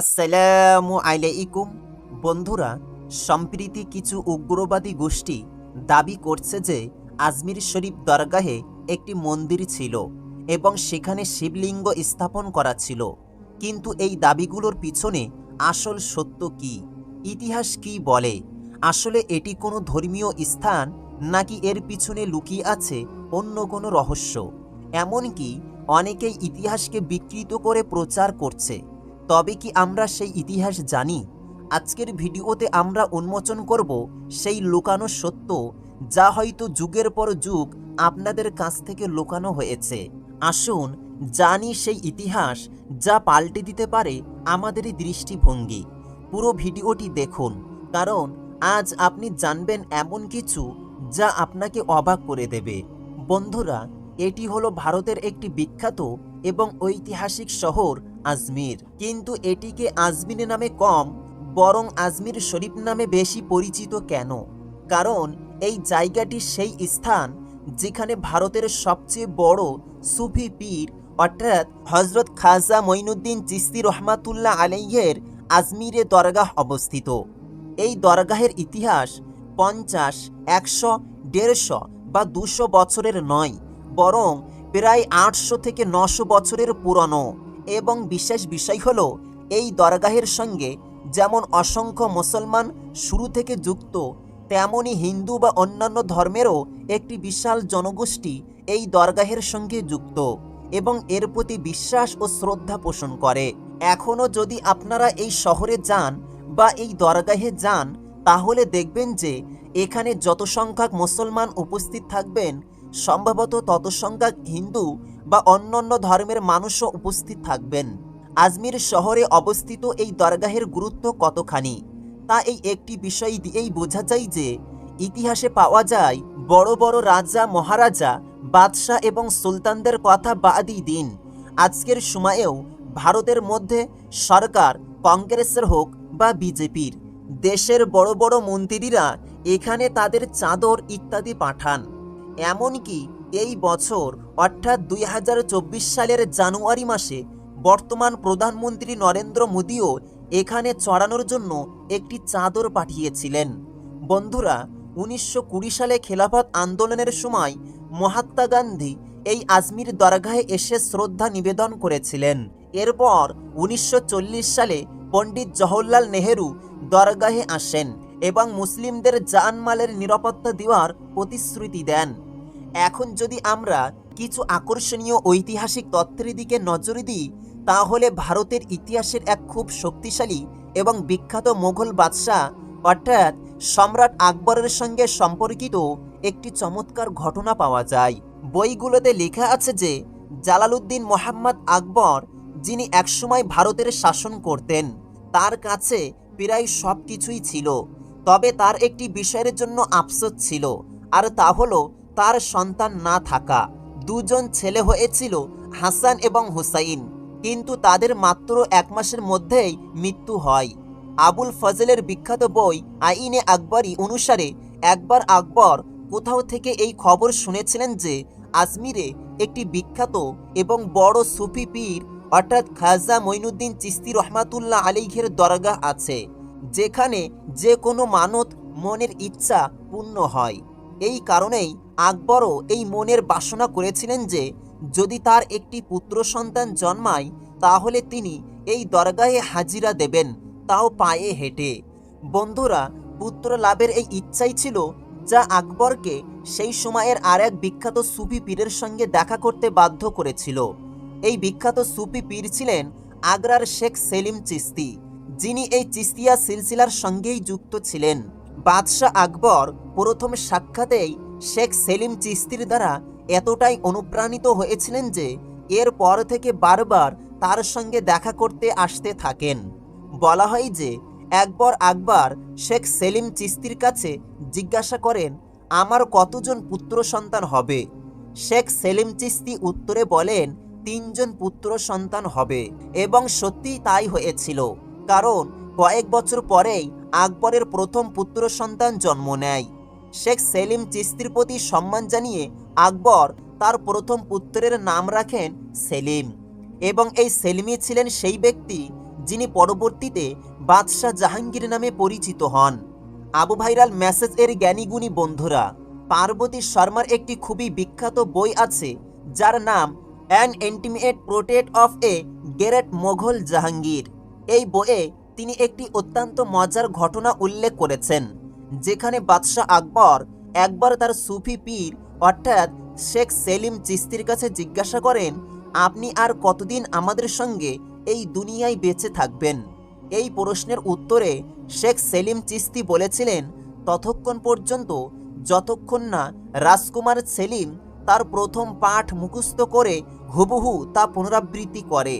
আসসালামু আলাইকুম। বন্ধুরা, সম্প্রীতি কিছু উগ্রবাদী গোষ্ঠী দাবি করছে যে আজমির শরীফ দরগাহে একটি মন্দির ছিল এবং সেখানে শিবলিঙ্গ স্থাপন করা ছিল। কিন্তু এই দাবিগুলোর পিছনে আসল সত্য কি? ইতিহাস কি বলে? আসলে এটি কোনো ধর্মীয় স্থান নাকি এর পিছনে লুকিয়ে আছে অন্য কোনো রহস্য? এমনকি অনেকেই ইতিহাসকে বিকৃত করে প্রচার করছে। তবে কি আমরা সেই ইতিহাস জানি? আজকের ভিডিওতে আমরা উন্মোচন করব সেই লুকানো সত্য যা হয়তো যুগের পর যুগ আপনাদের কাছ থেকে লুকানো হয়েছে। আসুন জানি সেই ইতিহাস যা পাল্টে দিতে পারে আমাদেরই দৃষ্টিভঙ্গি। পুরো ভিডিওটি দেখুন, কারণ আজ আপনি জানবেন এমন কিছু যা আপনাকে অবাক করে দেবে। বন্ধুরা, এটি হলো ভারতের একটি বিখ্যাত এবং ঐতিহাসিক শহর আজমির। কিন্তু এটিকে আজমির নামে কম, বরং আজমির শরীফ নামে বেশি পরিচিত কেন? কারণ এই জায়গাটি সেই স্থান যেখানে ভারতের সবচেয়ে বড় সুফি পীর, অর্থাৎ হজরত খাজা মঈনুদ্দিন চিস্তি রহমাতুল্লাহ আলাইয়ের আজমিরে দরগাহ অবস্থিত। এই দরগাহের ইতিহাস পঞ্চাশ, একশো, দেড়শো বা দুশো বছরের নয়, বরং প্রায় আটশো থেকে নশো বছরের পুরনো। এবং বিশেষ বিষয় হল, এই দরগাহের সঙ্গে যেমন অসংখ্য মুসলমান শুরু থেকে যুক্ত, তেমনি হিন্দু বা অন্যান্য ধর্মেরও একটি বিশাল জনগোষ্ঠী এই দরগাহের সঙ্গে যুক্ত এবং এর প্রতি বিশ্বাস ও শ্রদ্ধা পোষণ করে। এখনও যদি আপনারা এই শহরে যান বা এই দরগাহে যান, তাহলে দেখবেন যে এখানে যত সংখ্যক মুসলমান উপস্থিত থাকবেন, সম্ভবত তত সংখ্যক হিন্দু বা অন্যান্য ধর্মের মানুষও উপস্থিত থাকবেন। আজমির শহরে অবস্থিত এই দরগাহের গুরুত্ব কতখানি? তা এই একটি বিষয় দিয়েই বোঝা যায় যে, ইতিহাসে পাওয়া যায় বড় বড় রাজা, মহারাজা, বাদশাহ এবং সুলতানদের কথা বাদই দিন। আজকের সময়েও ভারতের মধ্যে সরকার, কংগ্রেসের হোক বা বিজেপির, দেশের বড় বড় মন্ত্রীরা এখানে তাদের চাদর ইত্যাদি পাঠান। এমনকি এই বছর অর্থাৎ দুই হাজার চব্বিশ সালের জানুয়ারি মাসে বর্তমান প্রধানমন্ত্রী নরেন্দ্র মোদীও এখানে চড়ানোর জন্য একটি চাদর পাঠিয়েছিলেন। বন্ধুরা, উনিশশো কুড়ি সালে খেলাফত আন্দোলনের সময় মহাত্মা গান্ধী এই আজমির দরগাহে এসে শ্রদ্ধা নিবেদন করেছিলেন। এরপর উনিশশো চল্লিশ সালে পণ্ডিত জওহরলাল নেহেরু দরগাহে আসেন এবং মুসলিমদের জানমালের নিরাপত্তা দেওয়ার প্রতিশ্রুতি দেন। এখন যদি আমরা কিছু আকর্ষণীয় ঐতিহাসিক তথ্যের দিকে নজর দিই, তাহলে ভারতের ইতিহাসের এক খুব শক্তিশালী এবং বিখ্যাত মোগল বাদশাহ, অর্থাৎ সম্রাট আকবরের সঙ্গে সম্পর্কিত একটি চমৎকার ঘটনা পাওয়া যায়। বইগুলোতে লেখা আছে যে, জালালউদ্দিন মোহাম্মদ আকবর, যিনি একসময় ভারতের শাসন করতেন, তার কাছে প্রায় সব কিছুই ছিল। তবে তার একটি বিষয়ের জন্য আফসোস ছিল, আর তা হলো তার সন্তান না থাকা। দুজন ছেলে হয়েছিল হাসান এবং হুসাইন। কিন্তু তাদের মাত্র এক মাসের মধ্যেই মৃত্যু হয়। আবুল ফজলের বিখ্যাত বই আইনে আকবরী অনুসারে, একবার আকবর কোথাও থেকে এই খবর শুনেছিলেন যে আজমিরে একটি বিখ্যাত এবং বড় সুফি পীর, অর্থাৎ খাজা মঈনুদ্দিন চিস্তি রহমাতুল্লাহ আলিঘের দরগাহ আছে, যেখানে যে কোনো মানত মনের ইচ্ছা পূর্ণ হয়। এই কারণেই আকবরও এই মনের বাসনা করেছিলেন যে, যদি তার একটি পুত্র সন্তান জন্মায়, তাহলে তিনি এই দরগাহে হাজিরা দেবেন, তাও পায়ে হেঁটে। বন্ধুরা পুত্র লাভের এই ইচ্ছাই ছিল যা আকবরকে সেই সময়ের আর এক বিখ্যাত সুফি পীরের সঙ্গে দেখা করতে বাধ্য করেছিল। এই বিখ্যাত সুফি পীর ছিলেন আগ্রার শেখ সেলিম চিস্তি, যিনি এই চিস্তিয়া সিলসিলার সঙ্গেই যুক্ত ছিলেন। বাদশাহ আকবর প্রথম সাক্ষাতেই শেখ সেলিম চিস্তির দ্বারা এতটাই অনুপ্রাণিত হয়েছিলেন যে এর পর থেকে বারবার তার সঙ্গে দেখা করতে আসতে থাকেন। বলা হয় যে একবার আকবর শেখ সেলিম চিস্তির কাছে জিজ্ঞাসা করেন, আমার কতজন পুত্র সন্তান হবে? শেখ সেলিম চিস্তি উত্তরে বলেন, তিনজন পুত্র সন্তান হবে। এবং সত্যি তাই হয়েছিল। কারণ কয়েক বছর পরেই আকবরের প্রথম পুত্র সন্তান জন্ম নেয়। শেখ সেলিম চিস্তির প্রতি সম্মান জানিয়ে আকবর তার প্রথম পুত্রের নাম রাখেন সেলিম এবং এই সেলিমই ছিলেন সেই ব্যক্তি যিনি পরবর্তীতে বাদশাহ জাহাঙ্গীর নামে পরিচিত হন। আবু ভাইরাল মেসেজ এর জ্ঞানীগুণী বন্ধুরা, পার্বতী শর্মার একটি খুবই বিখ্যাত বই আছে যার নাম an intimate portrait of a great Mughal Jahangir এই বইয়ে তিনি একটি অত্যন্ত মজার ঘটনা উল্লেখ করেছেন, যেখানে বাদশাহ আকবর একবার তার সুফি পীর, অর্থাৎ শেখ সেলিম চিস্তির কাছে জিজ্ঞাসা করেন, আপনি আর কতদিন আমাদের সঙ্গে এই দুনিয়ায় বেঁচে থাকবেন? এই প্রশ্নের উত্তরে শেখ সেলিম চিস্তি বলেছিলেন, ততক্ষণ পর্যন্ত যতক্ষণ না রাজকুমার সেলিম তার প্রথম পাঠ মুখস্থ করে হুবহু তা পুনরাবৃত্তি করে।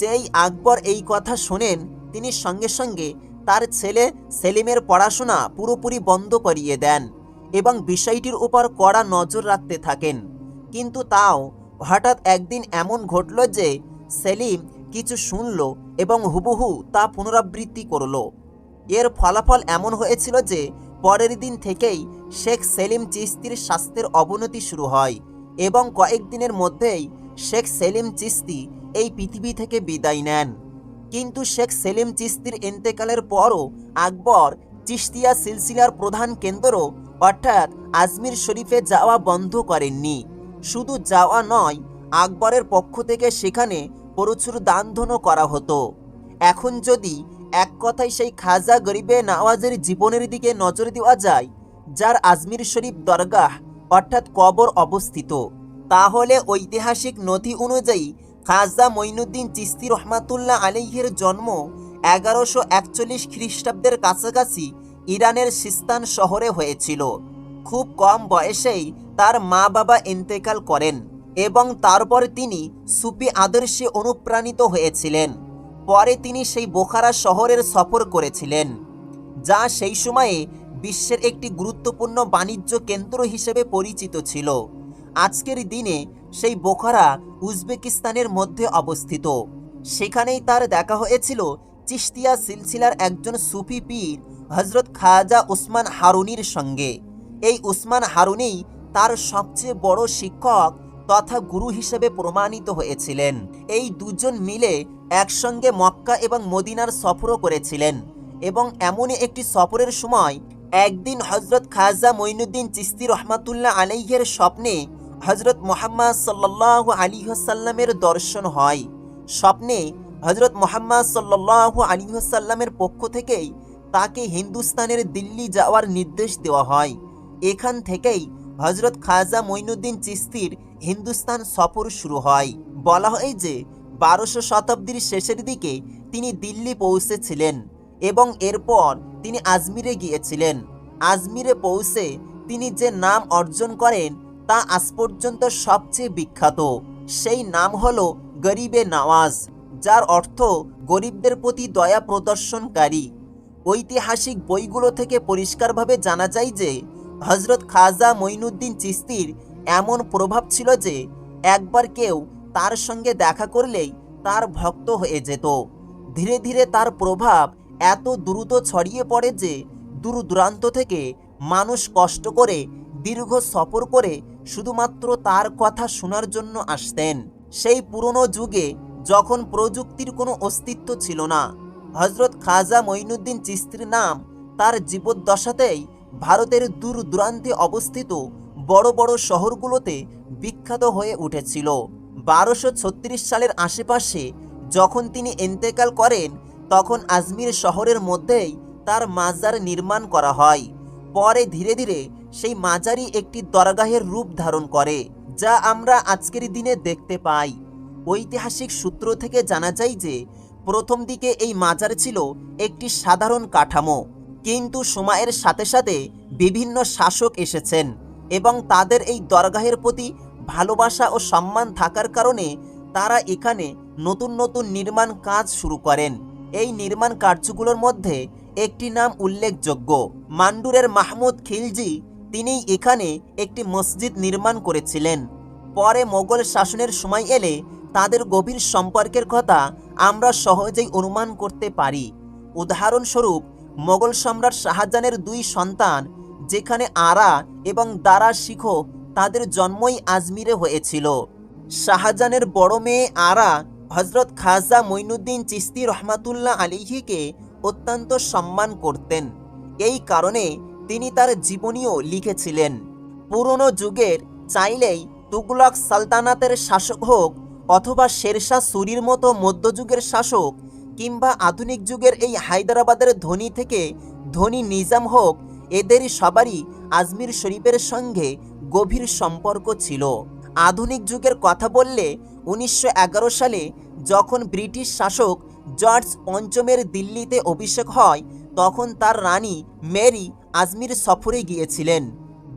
যেই আকবর এই কথা শোনেন তিনি সঙ্গে সঙ্গে তার ছেলে সেলিমের পড়াশোনা পুরোপুরি বন্ধ করিয়ে দেন এবং বিষয়টির উপর কড়া নজর রাখতে থাকেন। কিন্তু তাও হঠাৎ একদিন এমন ঘটল যে সেলিম কিছু শুনল এবং হুবহু তা পুনরাবৃত্তি করল। এর ফলাফল এমন হয়েছিল যে পরের দিন থেকেই শেখ সেলিম চিস্তির স্বাস্থ্যের অবনতি শুরু হয় এবং কয়েকদিনের মধ্যেই শেখ সেলিম চিস্তি এই পৃথিবী থেকে বিদায় নেন। কিন্তু শেখ সেলিম চিস্তির ইন্তেকালের পরও আকবর চিস্তিয়া সিলসিলার প্রধান কেন্দ্র অর্থাৎ আজমির শরীফে যাওয়া বন্ধ করেননি। শুধু যাওয়া নয়, আকবরের পক্ষ থেকে সেখানে প্রচুর দানধনও করা হতো। এখন যদি এক কথায় সেই খাজা গরিবে নওয়াজের জীবনের দিকে নজর দেওয়া যায়, যার আজমির শরীফ দরগাহ অর্থাৎ কবর অবস্থিত, তাহলে ঐতিহাসিক নথি অনুযায়ী খাজা মঈনুদ্দিন চিস্তি রহমাতুল্লাহ আলিহের জন্ম এগারোশো একচল্লিশ খ্রিস্টাব্দের কাছাকাছি ইরানের সিস্তান শহরে হয়েছিল। খুব কম বয়সেই তার মা বাবা ইন্তেকাল করেন এবং তারপর তিনি সুফি আদর্শে অনুপ্রাণিত হয়েছিলেন। পরে তিনি সেই বোখারা শহরের সফর করেছিলেন, যা সেই সময়ে বিশ্বের একটি গুরুত্বপূর্ণ বাণিজ্য কেন্দ্র হিসেবে পরিচিত ছিল। আজকের দিনে সেই বোখারা উজবেকিস্তানের মধ্যে অবস্থিত। সেখানেই তার দেখা হয়েছিল চিস্তিয়া সিলসিলার একজন সুফি পীর হজরত খাজা উসমান হারুনির সঙ্গে। এই উসমান হারুনি তার সবচেয়ে বড় শিক্ষক তথা গুরু হিসেবে প্রমাণিত হয়েছিলেন। এই দুজন মিলে একসঙ্গে মক্কা এবং মদিনার সফরও করেছিলেন এবং এমনই একটি সফরের সময় একদিন হজরত খাজা মঈনুদ্দিন চিস্তি রহমাতুল্লাহ আলাইহের স্বপ্নে হজরত মোহাম্মদ সাল্লাহ আলী সাল্লামের দর্শন হয়। স্বপ্নে হজরত মোহাম্মদ সাল্লাহ আলী সাল্লামের পক্ষ থেকেই তাকে হিন্দুস্তানের দিল্লি যাওয়ার নির্দেশ দেওয়া হয়। এখান থেকেই হজরত খাজা মঈনুদ্দিন চিস্তির হিন্দুস্তান সফর শুরু হয়। বলা হয় যে, বারোশো শতাব্দীর শেষের দিকে তিনি দিল্লি পৌঁছেছিলেন এবং এরপর তিনি আজমিরে গিয়েছিলেন। আজমিরে পৌঁছে তিনি যে নাম অর্জন করেন তা আজ পর্যন্ত সবচেয়ে বিখ্যাত। সেই নাম হলো গরিবে নওয়াজ, যার অর্থ গরিবদের প্রতি দয়া প্রদর্শনকারী। ঐতিহাসিক বইগুলো থেকে পরিষ্কারভাবে জানা যায় যে হজরত খাজা মঈনুদ্দিন চিস্তির এমন প্রভাব ছিল যে, একবার কেউ তার সঙ্গে দেখা করলেই তার ভক্ত হয়ে যেত। ধীরে ধীরে তার প্রভাব এত দ্রুত ছড়িয়ে পড়ে যে দূর দূরান্ত থেকে মানুষ কষ্ট করে, দীর্ঘ সফর করে শুধুমাত্র তার কথা শোনার জন্য আসতেন। সেই পুরনো যুগে যখন প্রযুক্তির কোনো অস্তিত্ব ছিল না হজরত খাজা মঈনুদ্দিন চিস্তির নাম তার জীবদ্দশাতেই ভারতের দূর দূরান্তে অবস্থিত বড় বড় শহরগুলোতে বিখ্যাত হয়ে উঠেছিল। বারোশো সালের আশেপাশে যখন তিনি ইন্তেকাল করেন, তখন আজমির শহরের মধ্যেই তার মাজার নির্মাণ করা হয়। পরে ধীরে ধীরে সেই মাজারই একটি দরগাহের রূপ ধারণ করে, যা আমরা আজকের দিনে দেখতে পাই। ঐতিহাসিক সূত্র থেকে জানা যায় যে, প্রথম দিকে এই মাজার ছিল একটি সাধারণ কাঠামো, কিন্তু সময়ের সাথে সাথে বিভিন্ন শাসক এসেছেন এবং তাদের এই দরগাহের প্রতি ভালোবাসা ও সম্মান থাকার কারণে তারা এখানে নতুন নতুন নির্মাণ কাজ শুরু করেন। এই নির্মাণ কার্যগুলোর মধ্যে একটি নাম উল্লেখযোগ্য, মান্ডুরের মাহমুদ খিলজি তিনি এখানে একটি মসজিদ নির্মাণ করেছিলেন। পরে মোগল শাসনের সময় এলে তাদের গভীর সম্পর্কের কথা আমরা সহজেই অনুমান করতে পারি। উদাহরণস্বরূপ, মোগল সম্রাট শাহজাহানের দুই সন্তান, যেখানে আরা এবং দারা শিখো তাদের জন্মই আজমিরে হয়েছিল। শাহজাহানের বড় মেয়ে আরা হজরত খাজা মঈনুদ্দিন চিস্তি রহমাতুল্লাহ আলিহিকে অত্যন্ত সম্মান করতেন। এই কারণে তিনি তার জীবনীও লিখেছিলেন। পুরনো যুগের চাইলেই তুগলক সালতানাতের শাসক হোক অথবা শেরশাহ সুরির মতো মধ্যযুগের শাসক কিংবা আধুনিক যুগের এই হায়দ্রাবাদের ধনী থেকে ধনী নিজাম হোক এদের সবারই আজমির শরীফের সঙ্গে গভীর সম্পর্ক ছিল। আধুনিক যুগের কথা বললে উনিশশো এগারো সালে যখন ব্রিটিশ শাসক জর্জ পঞ্চমের দিল্লিতে অভিষেক হয় তখন তার রানী মেরি আজমির সফরে গিয়েছিলেন।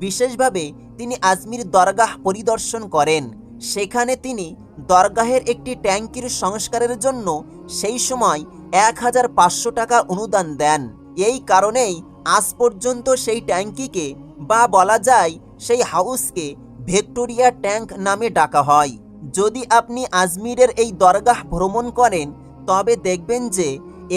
বিশেষভাবে তিনি আজমির দরগাহ পরিদর্শন করেন। সেখানে তিনি দরগাহের একটি ট্যাঙ্কির সংস্কারের জন্য সেই সময় এক হাজার পাঁচশো টাকা অনুদান দেন। এই কারণেই আজ পর্যন্ত সেই ট্যাঙ্কিকে বা বলা যায় সেই হাউসকে ভিক্টোরিয়া ট্যাঙ্ক নামে ডাকা হয়। যদি আপনি আজমিরের এই দরগাহ ভ্রমণ করেন, তবে দেখবেন যে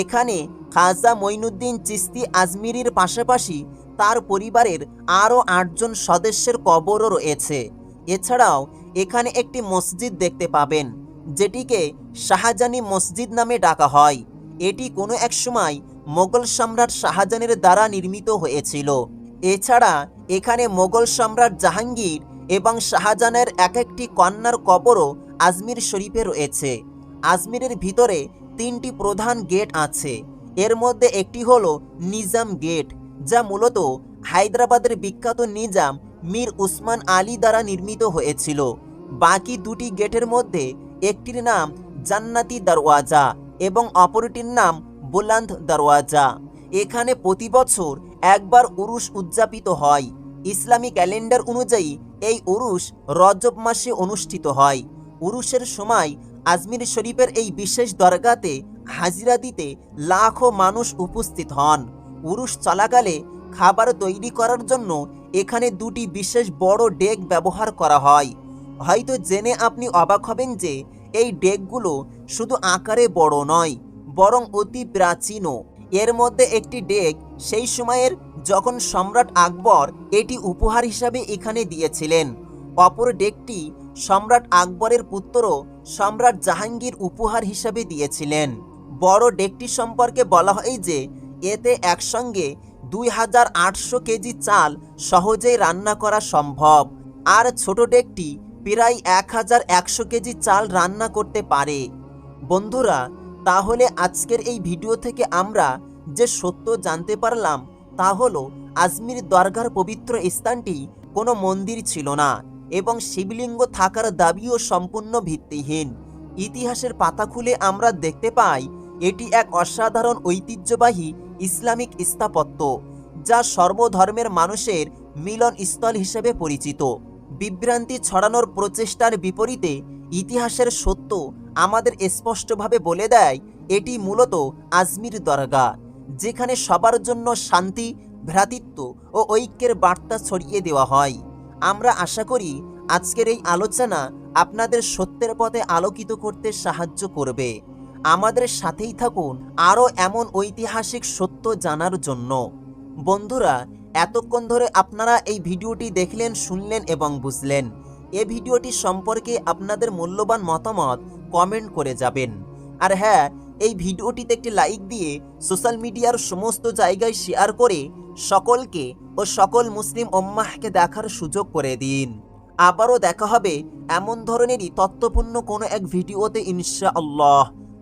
এখানে খাজা মঈনুদ্দিন চিস্তি আজমিরির পাশাপাশি তার পরিবারের আরও আটজন সদস্যের কবরও রয়েছে। এছাড়াও এখানে একটি মসজিদ দেখতে পাবেন, যেটিকে শাহজানি মসজিদ নামে ডাকা হয়। এটি কোনো এক সময় মোগল সম্রাট শাহজাহানের দ্বারা নির্মিত হয়েছিল। এছাড়া এখানে মোগল সম্রাট জাহাঙ্গীর এবং শাহজাহানের এক একটি কন্যার কবরও আজমির শরীফে রয়েছে। আজমিরের ভিতরে তিনটি প্রধান গেট আছে। এর মধ্যে একটি হলো নিজাম গেট, যা মূলত হায়দ্রাবাদের বিখ্যাত নিজাম মীর উসমান আলী দ্বারা নির্মিত হয়েছিল। বাকি দুটি গেটের মধ্যে একটির নাম জান্নাতি দরওয়াজা এবং অপরটির নাম বুলান্দ দরওয়াজা। এখানে প্রতি বছর একবার উরুস উদযাপিত হয়। ইসলামী ক্যালেন্ডার অনুযায়ী এই উরুস রজব মাসে অনুষ্ঠিত হয়। উরুসের সময় আজমির শরীফের এই বিশেষ দরগাতে হাজিরা দিতে লাখো মানুষ উপস্থিত হন। উরুস চলাকালে খাবার তৈরি করার জন্য এখানে দুটি বিশেষ বড় ডেক ব্যবহার করা হয়। হয়তো জেনে আপনি অবাক হবেন যে এই ডেকগুলো শুধু আকারে বড় নয়, বরং অতি প্রাচীনও। এর মধ্যে একটি ডেক সেই সময়ের যখন সম্রাট আকবর এটি উপহার হিসাবে এখানে দিয়েছিলেন। অপর ডেকটি সম্রাট আকবরের পুত্র সম্রাট জাহাঙ্গীর উপহার হিসাবে দিয়েছিলেন। বড় ডেকটি সম্পর্কে বলা হয় যে, এতে একসঙ্গে দুই হাজার আটশো কেজি চাল সহজেই রান্না করা সম্ভব। আর ছোট ডেকটি প্রায় এক হাজার একশো কেজি চাল রান্না করতে পারে। বন্ধুরা, তাহলে আজকের এই ভিডিও থেকে আমরা যে সত্য জানতে পারলাম, তা হলো আজমির দরগার পবিত্র স্থানটি কোনো মন্দির ছিল না এবং শিবলিঙ্গ থাকার দাবিও সম্পূর্ণ ভিত্তিহীন। ইতিহাসের পাতা খুলে আমরা দেখতে পাই এটি এক অসাধারণ ঐতিহ্যবাহী ইসলামিক স্থাপত্য, যা সর্বধর্মের মানুষের মিলন স্থল হিসেবে পরিচিত। বিভ্রান্তি ছড়ানোর প্রচেষ্টার বিপরীতে ইতিহাসের সত্য আমাদের স্পষ্টভাবে বলে দেয়, এটি মূলত আজমির দরগা, যেখানে সবার জন্য শান্তি, ভ্রাতৃত্ব ও ঐক্যের বার্তা ছড়িয়ে দেওয়া হয়। আমরা আশা করি আজকের এই আলোচনা আপনাদের সত্যের পথে আলোকিত করতে সাহায্য করবে। আমাদের সাথেই থাকুন আরও এমন ঐতিহাসিক সত্য জানার জন্য। বন্ধুরা, এতক্ষণ ধরে আপনারা এই ভিডিওটি দেখলেন, শুনলেন এবং বুঝলেন। এ ভিডিওটি সম্পর্কে আপনাদের মূল্যবান মতামত কমেন্ট করে যাবেন। আর হ্যাঁ এই ভিডিওটিতে একটি লাইক দিয়ে সোশ্যাল মিডিয়ার সমস্ত জায়গায় শেয়ার করে সকলকে ও সকল মুসলিম ওম্মাহকে দেখার সুযোগ করে দিন। আবারও দেখা হবে এমন ধরনেরই তত্ত্বপূর্ণ কোনো এক ভিডিওতে ইনশা আল্লাহ